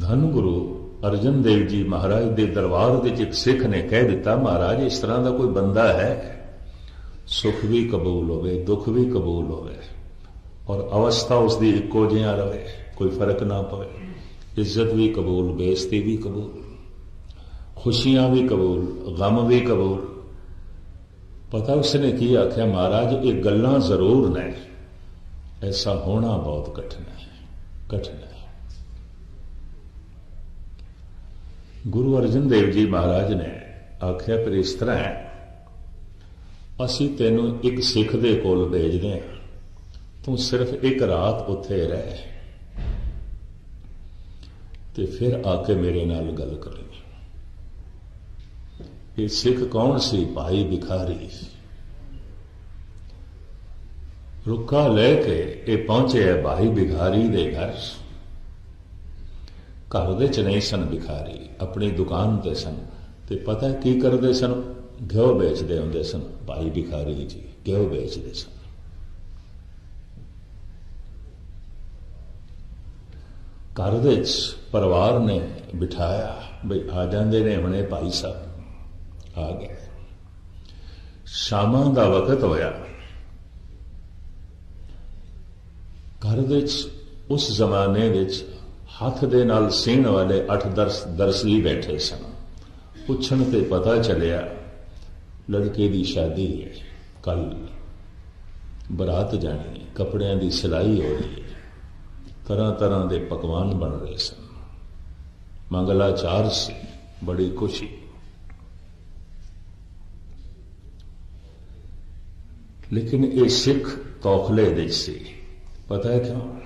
ਧੰਨ ਗੁਰੂ ਅਰਜਨ ਦੇਵ ਜੀ ਮਹਾਰਾਜ ਦੇ ਦਰਬਾਰ ਵਿੱਚ ਇੱਕ ਸਿੱਖ ਨੇ ਕਹਿ ਦਿੱਤਾ, ਮਹਾਰਾਜ, ਇਸ ਤਰ੍ਹਾਂ ਦਾ ਕੋਈ ਬੰਦਾ ਹੈ, ਸੁਖ ਵੀ ਕਬੂਲ ਹੋਵੇ, ਦੁੱਖ ਵੀ ਕਬੂਲ ਹੋਵੇ ਔਰ ਅਵਸਥਾ ਉਸ ਦੀ ਇੱਕੋ ਜਿਹਾ ਰਹੇ ਕੋਈ ਫ਼ਰਕ ਨਾ ਪਵੇ। ਇੱਜ਼ਤ ਵੀ ਕਬੂਲ, ਬੇਇੱਜ਼ਤੀ ਵੀ ਕਬੂਲ, ਖੁਸ਼ੀਆਂ ਵੀ ਕਬੂਲ, ਗਮ ਵੀ ਕਬੂਲ। ਪਤਾ ਉਸਨੇ ਕੀ ਆਖਿਆ, ਮਹਾਰਾਜ, ਇਹ ਗੱਲਾਂ ਜ਼ਰੂਰ ਨੇ। ਐਸਾ ਹੋਣਾ ਬਹੁਤ ਕਠਿਨ ਹੈ ਕਠਿਨ ਹੈ। ਗੁਰੂ ਅਰਜਨ ਦੇਵ ਜੀ ਮਹਾਰਾਜ ਨੇ ਆਖਿਆ, ਪਰ ਇਸ ਤਰ੍ਹਾਂ ਹੈ, ਅਸੀਂ ਤੈਨੂੰ ਇੱਕ ਸਿੱਖ ਦੇ ਕੋਲ ਭੇਜਦੇ ਹਾਂ। ਤੂੰ ਸਿਰਫ ਇੱਕ ਰਾਤ ਉੱਥੇ ਰਹਿ। ਤੇ ਫਿਰ ਆ ਕੇ ਮੇਰੇ ਨਾਲ ਗੱਲ ਕਰੇ ਇਹ ਸਿੱਖ ਕੌਣ ਸੀ? ਭਾਈ ਭਿਖਾਰੀ ਰੁੱਕਾ ਲੈ ਕੇ ਇਹ ਪਹੁੰਚੇ ਹੈ ਭਾਈ ਭਿਖਾਰੀ ਦੇ ਘਰ। ਘਰ ਦੇ ਚ ਨਹੀਂ ਸਨ ਭਿਖਾਰੀ, ਆਪਣੀ ਦੁਕਾਨ ਤੇ ਸਨ। ਤੇ ਪਤਾ ਕੀ ਕਰਦੇ ਸਨ? ਘਿਓ ਵੇਚਦੇ ਹੁੰਦੇ ਸਨ। ਭਾਈ ਭਿਖਾਰੀ ਜੀ, ਘਿਓ ਵੇਚਦੇ ਸਨ। ਘਰ ਦੇ ਵਿੱਚ ਪਰਿਵਾਰ ਨੇ ਬਿਠਾਇਆ, ਬਈ ਆ ਜਾਂਦੇ ਨੇ ਹੁਣੇ ਭਾਈ ਸਾਹਿਬ। ਆ ਗਏ। ਸ਼ਾਮਾਂ ਦਾ ਵਕਤ ਹੋਇਆ। ਘਰ ਦੇ ਵਿੱਚ ਉਸ ਜ਼ਮਾਨੇ ਵਿੱਚ ਹੱਥ ਦੇ ਨਾਲ ਸੀਣ ਵਾਲੇ 8 ਦਰਸ ਦਰਸਲੀ ਬੈਠੇ ਸਨ। ਪੁੱਛਣ ਤੇ ਪਤਾ ਚੱਲਿਆ, ਲੜਕੇ ਦੀ ਸ਼ਾਦੀ ਹੈ, ਕੱਲ ਬਰਾਤ ਜਾਣੀ ਕੱਪੜਿਆਂ ਦੀ ਸਿਲਾਈ ਹੋ ਰਹੀ ਹੈ। ਤਰ੍ਹਾਂ ਤਰ੍ਹਾਂ ਦੇ ਪਕਵਾਨ ਬਣ ਰਹੇ ਸਨ। ਮੰਗਲਾਚਾਰ ਸੀ, ਬੜੀ ਖੁਸ਼ੀ। ਲੇਕਿਨ ਇਹ ਸਿੱਖ ਤੌਖਲੇ ਦੇ ਸੀ। ਪਤਾ ਹੈ ਕਿਉਂ?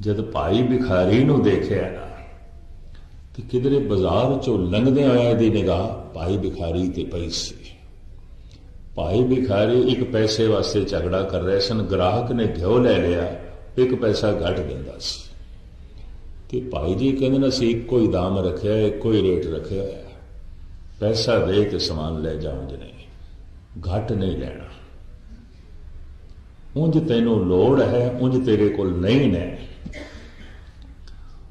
ਜਦ ਭਾਈ ਭਿਖਾਰੀ ਨੂੰ ਦੇਖਿਆ ਨਾ, ਤੇ ਕਿਧਰੇ ਬਾਜ਼ਾਰ ਚੋਂ ਲੰਘਦੇ ਆਇਆ ਦੀ ਨਿਗਾਹ ਭਾਈ ਭਿਖਾਰੀ ਤੇ ਪਈ ਸੀ। ਭਾਈ ਭਿਖਾਰੀ ਇੱਕ ਪੈਸੇ ਵਾਸਤੇ ਝਗੜਾ ਕਰ ਰਹੇ ਸਨ, ਗ੍ਰਾਹਕ ਨੇ ਘਿਓ ਲੈ ਲਿਆ, ਇੱਕ ਪੈਸਾ ਘੱਟ ਦਿੰਦਾ ਸੀ। ਤੇ ਭਾਈ ਜੀ ਕਹਿੰਦੇ ਨੇ, ਅਸੀਂ ਇੱਕੋ ਹੀ ਦਾਮ ਰੱਖਿਆ, ਇੱਕੋ ਹੀ ਰੇਟ ਰੱਖਿਆ ਪੈਸਾ ਦੇ ਕੇ ਸਮਾਨ ਲੈ ਜਾਓ ਜਨੇ, ਘੱਟ ਨਹੀਂ ਲੈਣਾ। ਉਂਝ ਤੈਨੂੰ ਲੋੜ ਹੈ, ਉਂਝ ਤੇਰੇ ਕੋਲ ਨਹੀਂ ਨੇ।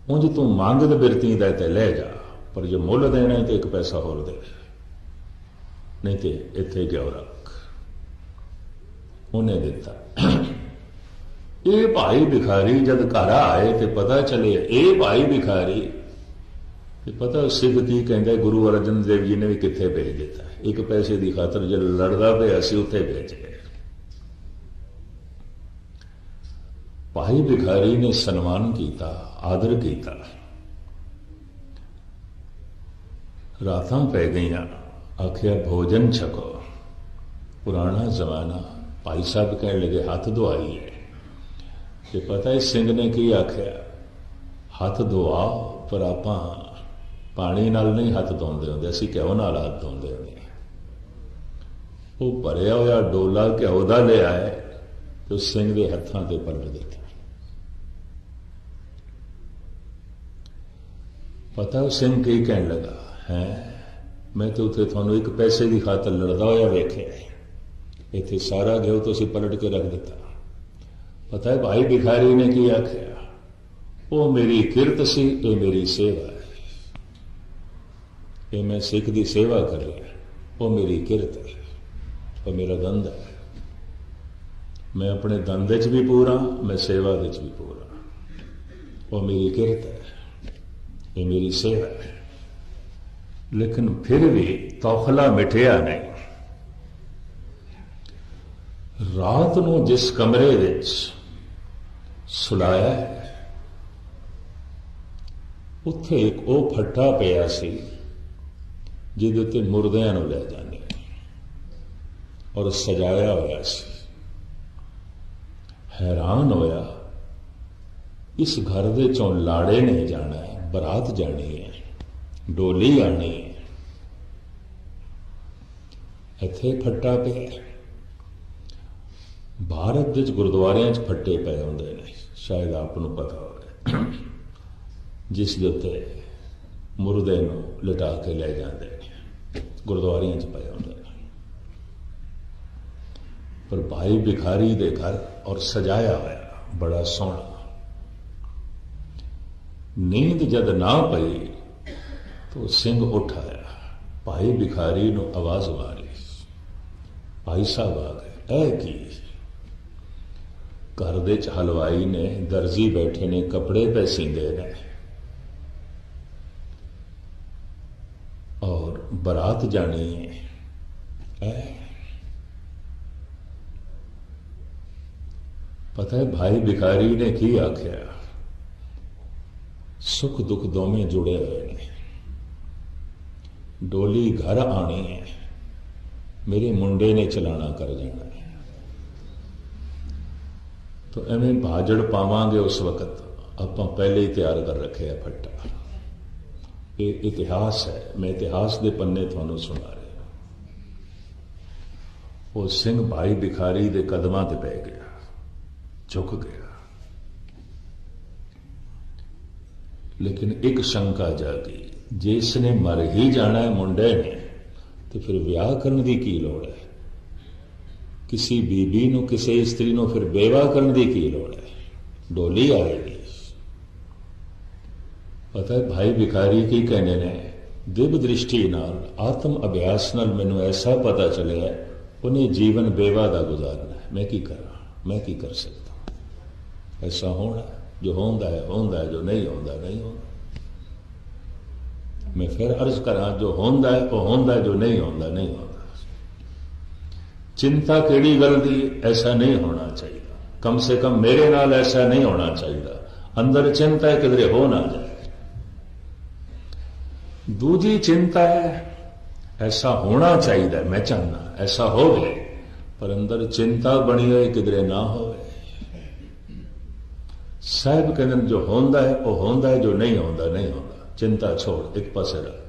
ਉਂਝ ਤੂੰ ਮੰਗਦ ਬਿਰਤੀ ਦਾ ਤੇ ਲੈ ਜਾ, ਪਰ ਜੇ ਮੁੱਲ ਦੇਣਾ ਤੇ ਇੱਕ ਪੈਸਾ ਹੋਰ ਦੇ ਨਹੀਂ ਤੇ ਇੱਥੇ ਗਿਓ ਰੱਖ। ਉਹਨੇ ਦਿੱਤਾ। ਇਹ ਭਾਈ ਭਿਖਾਰੀ ਜਦ ਘਰ ਆਏ ਤੇ ਪਤਾ ਚੱਲੇ, ਇਹ ਭਾਈ ਭਿਖਾਰੀ ਤੇ ਪਤਾ ਸਿੱਖ ਕੀ ਕਹਿੰਦਾ, ਗੁਰੂ ਅਰਜਨ ਦੇਵ ਜੀ ਨੇ ਵੀ ਕਿੱਥੇ ਭੇਜ ਦਿੱਤਾ। ਇੱਕ ਪੈਸੇ ਦੀ ਖਾਤਰ ਜਦ ਲੜਦਾ ਪਿਆ ਸੀ, ਉੱਥੇ ਭੇਜ ਗਏ ਭਾਈ ਭਿਖਾਰੀ ਨੇ ਸਨਮਾਨ ਕੀਤਾ, ਆਦਰ ਕੀਤਾ। ਰਾਤਾਂ ਪੈ ਗਈਆਂ, ਆਖਿਆ, ਭੋਜਨ ਛਕੋ। ਪੁਰਾਣਾ ਜ਼ਮਾਨਾ ਭਾਈ ਸਾਹਿਬ ਕਹਿਣ ਲੱਗੇ, ਹੱਥ ਧੁਆਈ ਹੈ। ਤੇ ਪਤਾ ਹੈ, ਸਿੰਘ ਨੇ ਕੀ ਆਖਿਆ? ਹੱਥ ਧੋਆ ਪਰ ਆਪਾਂ ਪਾਣੀ ਨਾਲ ਨਹੀਂ ਹੱਥ ਧੋਂਦੇ ਹੁੰਦੇ, ਅਸੀਂ ਕਿਉਂ ਨਾਲ ਹੱਥ ਧੋਂਦੇ ਹੁੰਦੇ ਉਹ ਭਰਿਆ ਹੋਇਆ ਡੋਲਾ ਘਿਓ ਦਾ ਲਿਆ ਹੈ ਤੇ ਸਿੰਘ ਦੇ ਹੱਥਾਂ ਤੇ ਪਲਟ ਦਿੱਤਾ। ਪਤਾ ਉਹ ਸਿੰਘ ਕੀ ਕਹਿਣ ਲੱਗਾ? ਹੈ? ਮੈਂ ਤੇ ਉੱਥੇ ਤੁਹਾਨੂੰ ਇੱਕ ਪੈਸੇ ਦੀ ਖਾਤਰ ਲੜਦਾ ਹੋਇਆ ਵੇਖਿਆ ਇੱਥੇ ਸਾਰਾ ਘਿਓ ਤੁਸੀਂ ਪਲਟ ਕੇ ਰੱਖ ਦਿੱਤਾ। ਪਤਾ ਹੈ ਭਾਈ ਭਿਖਾਰੀ ਨੇ ਕੀ ਆਖਿਆ? ਉਹ ਮੇਰੀ ਕਿਰਤ ਸੀ, ਇਹ ਮੇਰੀ ਸੇਵਾ ਹੈ। ਇਹ ਮੈਂ ਸਿੱਖ ਦੀ ਸੇਵਾ ਕਰ ਰਿਹਾ ਉਹ ਮੇਰੀ ਕਿਰਤ ਹੈ। ਉਹ ਮੇਰਾ ਦੰਦ ਹੈ। ਮੈਂ ਆਪਣੇ ਦੰਦ ਵਿੱਚ ਵੀ ਪੂਰਾ, ਮੈਂ ਸੇਵਾ ਵਿੱਚ ਵੀ ਪੂਰਾ। ਉਹ ਮੇਰੀ ਕਿਰਤ ਹੈ। ਇਹ ਮੇਰੀ ਸੇਵਾ ਹੈ। ਲੇਕਿਨ ਫਿਰ ਵੀ ਤੌਖਲਾ ਮਿਟਿਆ ਨਹੀਂ। ਰਾਤ ਨੂੰ ਜਿਸ ਕਮਰੇ ਵਿੱਚ ਸੁਲਾਇਆ ਉੱਥੇ ਇੱਕ ਉਹ ਫੱਟਾ ਪਿਆ ਸੀ, ਜਿਹਦੇ ਉੱਤੇ ਮੁਰਦਿਆਂ ਨੂੰ ਲੈ ਜਾਂਦੇ ਔਰ ਸਜਾਇਆ ਹੋਇਆ ਸੀ। ਹੈਰਾਨ ਹੋਇਆ, ਇਸ ਘਰ ਦੇ ਚੋਂ ਲਾੜੇ ਨੇ ਜਾਣਾ ਬਰਾਤ ਜਾਣੀ ਹੈ, ਡੋਲੀ ਆਣੀ ਹੈ। ਇੱਥੇ ਫੱਟਾ ਪਿਆ ਭਾਰਤ ਵਿੱਚ ਗੁਰਦੁਆਰਿਆਂ 'ਚ ਫੱਟੇ ਪਏ ਹੁੰਦੇ ਨੇ, ਸ਼ਾਇਦ ਆਪ ਨੂੰ ਪਤਾ ਹੋਵੇ। ਜਿਸ ਦੇ ਉੱਤੇ ਮੁਰਦੇ ਨੂੰ ਲਟਾ ਕੇ ਲੈ ਜਾਂਦੇ ਨੇ, ਗੁਰਦੁਆਰਿਆਂ 'ਚ ਪਏ ਹੁੰਦੇ ਨੇ। ਪਰ ਭਾਈ ਭਿਖਾਰੀ ਦੇ ਘਰ ਔਰ ਸਜਾਇਆ ਹੋਇਆ ਬੜਾ ਸੋਹਣਾ ਨੀਂਦ ਜਦ ਨਾ ਪਈ, ਤੋ ਸਿੰਘ ਉੱਠ ਆਇਆ ਭਾਈ ਭਿਖਾਰੀ ਨੂੰ ਆਵਾਜ਼ ਮਾਰੀ, ਭਾਈ ਸਾਹਿਬ ਆ ਗਏ, ਇਹ ਕੀ? ਘਰ ਦੇ ਚ ਹਲਵਾਈ ਨੇ ਦਰਜੀ ਬੈਠੇ ਨੇ, ਕੱਪੜੇ ਪੈ ਸਿੰਦੇ ਨੇ। ਔਰ ਬਰਾਤ ਜਾਣੀ ਹੈ ਇਹ ਪਤਾ ਹੈ ਭਾਈ ਭਿਖਾਰੀ ਨੇ ਕੀ ਆਖਿਆ? ਸੁਖ ਦੁੱਖ ਦੋਵੇਂ ਜੁੜੇ ਹੋਏ ਨੇ। ਡੋਲੀ ਘਰ ਆਣੀ ਹੈ। ਮੇਰੇ ਮੁੰਡੇ ਨੇ ਚਲਾਣਾ ਕਰ ਜਾਣਾ ਹੈ। ਐਵੇਂ ਭਾਜੜ ਪਾਵਾਂਗੇ ਉਸ ਵਕਤ। ਆਪਾਂ ਪਹਿਲੇ ਹੀ ਤਿਆਰ ਕਰ ਰੱਖਿਆ ਫੱਟਾ। ਇਹ ਇਤਿਹਾਸ ਹੈ। ਮੈਂ ਇਤਿਹਾਸ ਦੇ ਪੰਨੇ ਤੁਹਾਨੂੰ ਸੁਣਾ ਰਿਹਾ ਉਹ ਸਿੰਘ ਭਾਈ ਬਿਖਾਰੀ ਦੇ ਕਦਮਾਂ ਤੇ ਪੈ ਗਿਆ। ਝੁਕ ਗਿਆ। ਲੇਕਿਨ ਇੱਕ ਸ਼ੰਕਾ ਜਾਗੀ, ਜੇ ਇਸ ਨੇ ਮਰ ਹੀ ਜਾਣਾ ਹੈ ਮੁੰਡੇ ਨੇ, ਤੇ ਫਿਰ ਵਿਆਹ ਕਰਨ ਦੀ ਕੀ ਲੋੜ ਹੈ? ਕਿਸੇ ਬੀਬੀ ਨੂੰ, ਕਿਸੇ ਇਸਤਰੀ ਨੂੰ ਫਿਰ ਬੇਵਾ ਕਰਨ ਦੀ ਕੀ ਲੋੜ ਹੈ? ਡੋਲੀ ਆਏਗੀ। ਪਤਾ ਹੈ, ਭਾਈ ਭਿਖਾਰੀ ਕੀ ਕਹਿੰਦੇ ਨੇ? ਦਿਵ ਦ੍ਰਿਸ਼ਟੀ ਨਾਲ, ਆਤਮ ਅਭਿਆਸ ਨਾਲ ਮੈਨੂੰ ਐਸਾ ਪਤਾ ਚੱਲਿਆ ਉਹਨੇ ਜੀਵਨ ਬੇਵਾ ਦਾ ਗੁਜ਼ਾਰਨਾ ਮੈਂ ਕੀ ਕਰਾਂ? ਮੈਂ ਕੀ ਕਰ ਸਕਦਾ? ਐਸਾ ਹੋਣਾ ਜੋ ਹੁੰਦਾ ਹੈ ਹੁੰਦਾ ਹੈ, ਜੋ ਨਹੀਂ ਹੁੰਦਾ ਨਹੀਂ ਹੁੰਦਾ। ਮੈਂ ਫਿਰ ਅਰਜ਼ ਕਰਾਂ, ਜੋ ਹੁੰਦਾ ਹੈ, ਉਹ ਹੁੰਦਾ ਹੈ, ਜੋ ਨਹੀਂ ਹੁੰਦਾ ਨਹੀਂ ਹੁੰਦਾ। ਚਿੰਤਾ ਕਿਹੜੀ ਗੱਲ ਦੀ? ਐਸਾ ਨਹੀਂ ਹੋਣਾ ਚਾਹੀਦਾ। ਕਮ ਸੇ ਕਮ ਮੇਰੇ ਨਾਲ ਐਸਾ ਨਹੀਂ ਹੋਣਾ ਚਾਹੀਦਾ। ਅੰਦਰ ਚਿੰਤਾ ਕਿਧਰੇ ਹੋ ਨਾ ਜਾਏ। ਦੂਜੀ ਚਿੰਤਾ ਹੈ, ਐਸਾ ਹੋਣਾ ਚਾਹੀਦਾ ਮੈਂ ਚਾਹਨਾ ਐਸਾ ਹੋਵੇ। ਪਰ ਅੰਦਰ ਚਿੰਤਾ ਬਣੀ ਹੋਏ ਕਿਧਰੇ ਨਾ ਹੋਵੇ। ਸਾਹਿਬ ਕਹਿੰਦੇ ਜੋ ਹੁੰਦਾ ਹੈ ਉਹ ਹੁੰਦਾ ਹੈ ਜੋ ਨਹੀਂ ਹੁੰਦਾ ਨਹੀਂ ਹੁੰਦਾ ਚਿੰਤਾ ਛੋੜ ਇੱਕ ਪਾਸੇ ਰੱਖ